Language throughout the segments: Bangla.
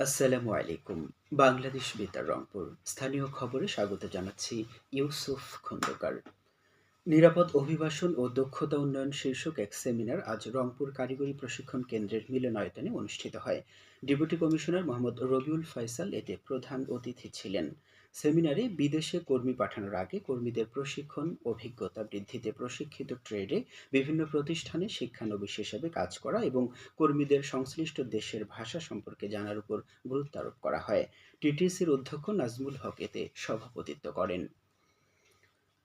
আসসালামু আলাইকুম। বাংলাদেশ বেতার, রংপুর। স্থানীয় খবরে স্বাগত জানাচ্ছি ইউসুফ খন্দকার। নিরাপদ অভিবাসন ও দক্ষতা উন্নয়ন শীর্ষক এক সেমিনার আজ রংপুর কারিগরি প্রশিক্ষণ কেন্দ্রের মিলনায়তনে অনুষ্ঠিত হয়। ডেপুটি কমিশনার মোহাম্মদ রবিউল ফয়সাল এতে প্রধান অতিথি ছিলেন। সেমিনারে বিদেশে কর্মী পাঠানোর আগে কর্মীদের প্রশিক্ষণ, অভিজ্ঞতা বৃদ্ধিতে প্রশিক্ষিত ট্রেডে বিভিন্ন প্রতিষ্ঠানে শিক্ষানবিশ হিসেবে কাজ করা এবং কর্মীদের সংশ্লিষ্ট দেশের ভাষা সম্পর্কে জানার উপর গুরুত্ব আরোপ করা হয়। টিটিসির অধ্যক্ষ নাজমুল হক এতে সভাপতিত্ব করেন।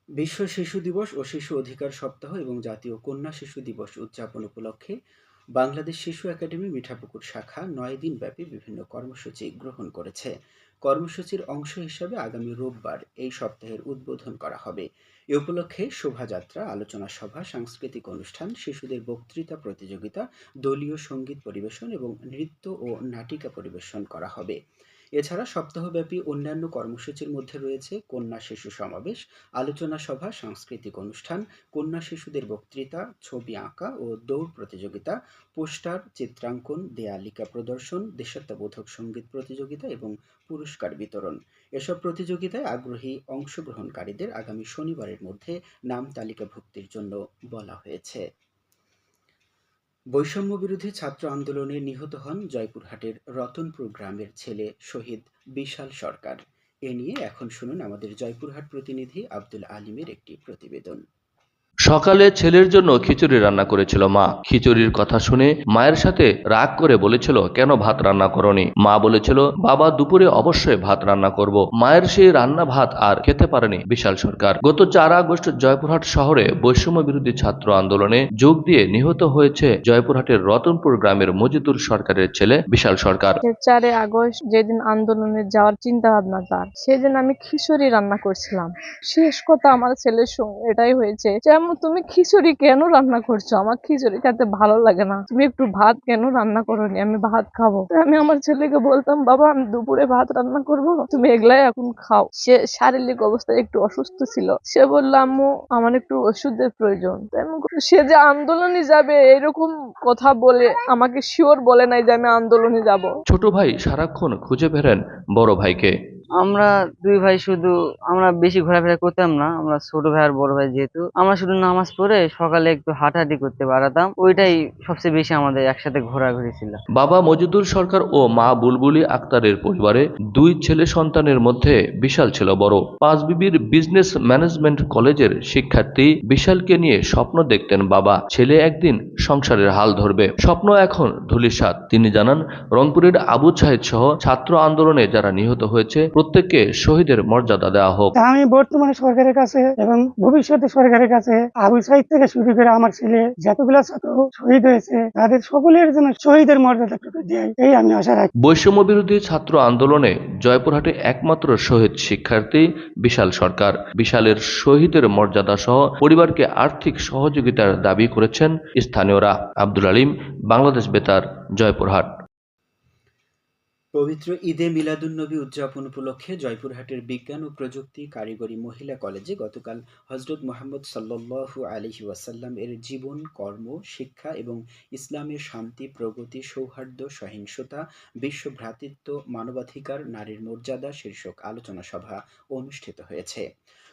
বিশ্ব শিশু দিবস ও শিশু অধিকার সপ্তাহ এবং জাতীয় কন্যা শিশু দিবস উদযাপন উপলক্ষে বাংলাদেশ শিশু একাডেমি মিঠাপুকুর শাখা নয় দিন ব্যাপী বিভিন্ন কর্মসূচি গ্রহণ করেছে। কর্মসূচির অংশ হিসাবে আগামী রোববার এই সপ্তাহের উদ্বোধন করা হবে। এ উপলক্ষে শোভাযাত্রা, আলোচনা সভা, সাংস্কৃতিক অনুষ্ঠান, শিশুদের বক্তৃতা প্রতিযোগিতা, দলীয় সংগীত পরিবেশন এবং নৃত্য ও নাটিকা পরিবেশন করা হবে। এছাড়া সপ্তাহব্যাপী অন্যান্য কর্মসূচির মধ্যে রয়েছে কন্যা শিশু সমাবেশ, আলোচনা সভা, সাংস্কৃতিক অনুষ্ঠান, কন্যা শিশুদের বক্তৃতা, ছবি আঁকা ও দৌড় প্রতিযোগিতা, পোস্টার, চিত্রাঙ্কন, দেয়ালিকা প্রদর্শন, দেশাত্মবোধক সংগীত প্রতিযোগিতা এবং পুরস্কার বিতরণ। এসব প্রতিযোগিতায় আগ্রহী অংশগ্রহণকারীদের আগামী শনিবারের মধ্যে নাম তালিকাভুক্তির জন্য বলা হয়েছে। বৈষম্য বিরোধী ছাত্র আন্দোলনে নিহত হন জয়পুরহাটের রতনপুর গ্রামের ছেলে শহীদ বিশাল সরকার। এ নিয়ে এখন শুনুন আমাদের জয়পুরহাট প্রতিনিধি আব্দুল আলিমের একটি প্রতিবেদন। সকালে ছেলের জন্য খিচুড়ি রান্না করেছিল মা। খিচুড়ির কথা শুনে মায়ের সাথে রাগ করে বলেছিল, কেন ভাত রান্না করনি? মা বলেছিল, বাবা দুপুরে অবশ্যই ভাত রান্না করব। মায়ের সেই রান্না ভাত আর খেতে পারেনি বিশাল সরকার। গত চার আগস্ট জয়পুরহাট শহরে বৈষম্য বিরোধী ছাত্র আন্দোলনে যোগ দিয়ে নিহত হয়েছে জয়পুরহাটের রতনপুর গ্রামের মজিদুর সরকারের ছেলে বিশাল সরকার। চারে আগস্ট যেদিন আন্দোলনে যাওয়ার চিন্তা ভাবনা তার, সেদিন আমি খিচুড়ি রান্না করছিলাম। শেষ কথা আমার ছেলের সঙ্গে এটাই হয়েছে। যেমন তুমি খিচুড়ি কেন রান্না করছ? আমার খিচুড়ি খেতে ভালো লাগে না। তুমি একটু ভাত কেন রান্না করোনি? আমি ভাত খাব। আমি আমার ছেলেকে বলতাম, বাবা, আমি দুপুরে ভাত রান্না করব? তুমি এগুলাই এখন খাও। সে শারীরিক অবস্থায় একটু অসুস্থ ছিল। সে বলল, আম্মু, আমার একটু ওষুধের প্রয়োজন। সে যে আন্দোলনে যাবে, এরকম কথা বলে আমাকে শিওর বলে নাই যে আমি আন্দোলনে যাব? ছোট ভাই সারাক্ষণ খুঁজে বেড়েন বড় ভাইকে। আমরা দুই ভাই শুধু, আমরা বেশি ঘোরাফেরা করতাম না, আমরা ছোট ভাই আর বড় ভাই যেহেতু। আমরা শুধু নামাজ পড়ে সকালে একটু হাঁটাহাঁটি করতে পারতাম ওইটাই সবচেয়ে বেশি আমাদের একসাথে ঘোরাঘুরি ছিল। বাবা মজিদুর সরকার ও মা বুলবুলি আক্তারের পরিবারে দুই ছেলে সন্তানের মধ্যে বিশাল ছিল বড়। পাঁচ বিবির বিজনেস ম্যানেজমেন্ট কলেজের শিক্ষার্থী বিশালকে নিয়ে স্বপ্ন দেখতেন বাবা। ছেলে একদিন সংসারের হাল ধরবে। স্বপ্ন এখন ধুলিসাৎ। তিনি জানান, রংপুরের আবু সাহেদ সহ ছাত্র আন্দোলনে যারা নিহত হয়েছে প্রত্যেককে শহীদের মর্যাদা দেওয়া হোক। আমি বর্তমানে সরকারের কাছে এবং ভবিষ্যতে সরকারের কাছে আবু সাইদ থেকে শুরু করে আমার ছেলে যতগুলো ছাত্র শহীদ হয়েছে তাদের সকলের জন্য শহীদের মর্যাদাটুকু দেয় এই আমি আশা রাখি। বৈষম্য বিরোধী ছাত্র আন্দোলনে জয়পুরহাটে একমাত্র শহীদ শিক্ষার্থী বিশাল সরকার। বিশালের শহীদের মর্যাদা সহ পরিবারকে আর্থিক সহযোগিতার দাবি করেছেন স্থানীয়রা। আব্দুল আলিম বাংলাদেশ বেতার জয়পুরহাট। পবিত্র ঈদে মিলাদুন্নবী উদযাপন উপলক্ষে জয়পুরহাটের বিজ্ঞান ও প্রযুক্তি কারিগরি মহিলা কলেজে গতকাল হজরত মোহাম্মদ সাল্লাল্লাহু আলহি ওয়াসাল্লাম এর জীবন, কর্ম, শিক্ষা এবং ইসলামের শান্তি, প্রগতি, সৌহার্দ্য, সহিংসতা, বিশ্ব ভ্রাতৃত্ব, মানবাধিকার, নারীর মর্যাদা শীর্ষক আলোচনা সভা অনুষ্ঠিত হয়েছে।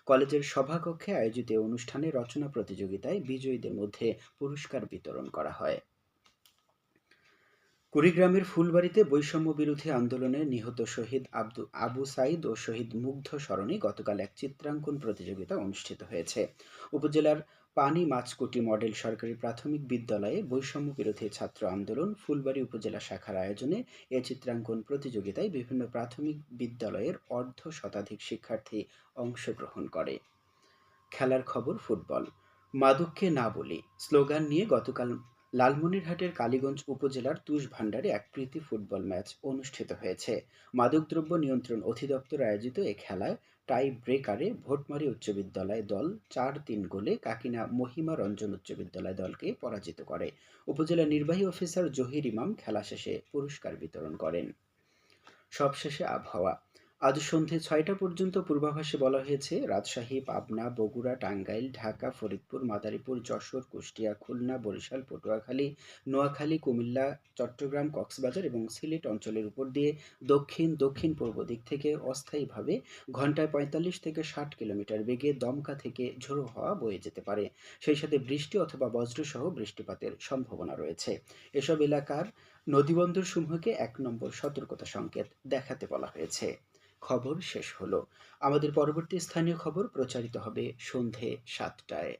কলেজের সভাকক্ষে আয়োজিত অনুষ্ঠানে রচনা প্রতিযোগিতায় বিজয়ীদের মধ্যে পুরস্কার বিতরণ করা হয়। কুড়িগ্রামের ফুলবাড়িতে বৈষম্য বিরোধী আন্দোলনে নিহত শহীদ আব্দু, আবু সাইদ ও শহীদ মুগ্ধ স্মরণে গতকাল এক চিত্রাঙ্কন প্রতিযোগিতা অনুষ্ঠিত হয়েছে। উপজেলার পানি মাছকুটি মডেল সরকারি প্রাথমিক বিদ্যালয়ে বৈষম্য বিরোধী ছাত্র আন্দোলন ফুলবাড়ি উপজেলা শাখার আয়োজনে এ চিত্রাঙ্কন প্রতিযোগিতায় বিভিন্ন প্রাথমিক বিদ্যালয়ের অর্ধ শতাধিক শিক্ষার্থী অংশগ্রহণ করে। খেলার খবর ফুটবল। মাদককে না বলি, স্লোগান নিয়ে গতকাল লালমনিরহাটের কালীগঞ্জ উপজেলার তুষ ভান্ডারে এক প্রীতি ফুটবল ম্যাচ অনুষ্ঠিত হয়েছে। মাদকদ্রব্য নিয়ন্ত্রণ অধিদপ্তর আয়োজিত এ খেলায় টাই ব্রেকারে ভোটমারি উচ্চ বিদ্যালয় দল চার তিন গোলে কাকিনা মহিমা রঞ্জন উচ্চ বিদ্যালয় দলকে পরাজিত করে। উপজেলা নির্বাহী অফিসার জহির ইমাম খেলা শেষে পুরস্কার বিতরণ করেন। সবশেষে আবহাওয়া। আজ সন্ধে ছয়টা পর্যন্ত পূর্বাভাসে বলা হয়েছে, রাজশাহী, পাবনা, বগুড়া, টাঙ্গাইল, ঢাকা, ফরিদপুর, মাদারীপুর, যশোর, কুষ্টিয়া, খুলনা, বরিশাল, পটুয়াখালী, নোয়াখালী, কুমিল্লা, চট্টগ্রাম, কক্সবাজার এবং সিলেট অঞ্চলের উপর দিয়ে দক্ষিণ দক্ষিণ পূর্ব দিক থেকে অস্থায়ীভাবে ঘন্টায় পঁয়তাল্লিশ থেকে ষাট কিলোমিটার বেগে দমকা থেকে ঝোড়ো হওয়া বয়ে যেতে পারে। সেই সাথে বৃষ্টি অথবা বজ্রসহ বৃষ্টিপাতের সম্ভাবনা রয়েছে। এসব এলাকার নদীবন্দর সমূহকে এক নম্বর সতর্কতা সংকেত দেখাতে বলা হয়েছে। খবর শেষ হলো। আমাদের পরবর্তী স্থানীয় খবর প্রচারিত হবে সন্ধে সাতটায়।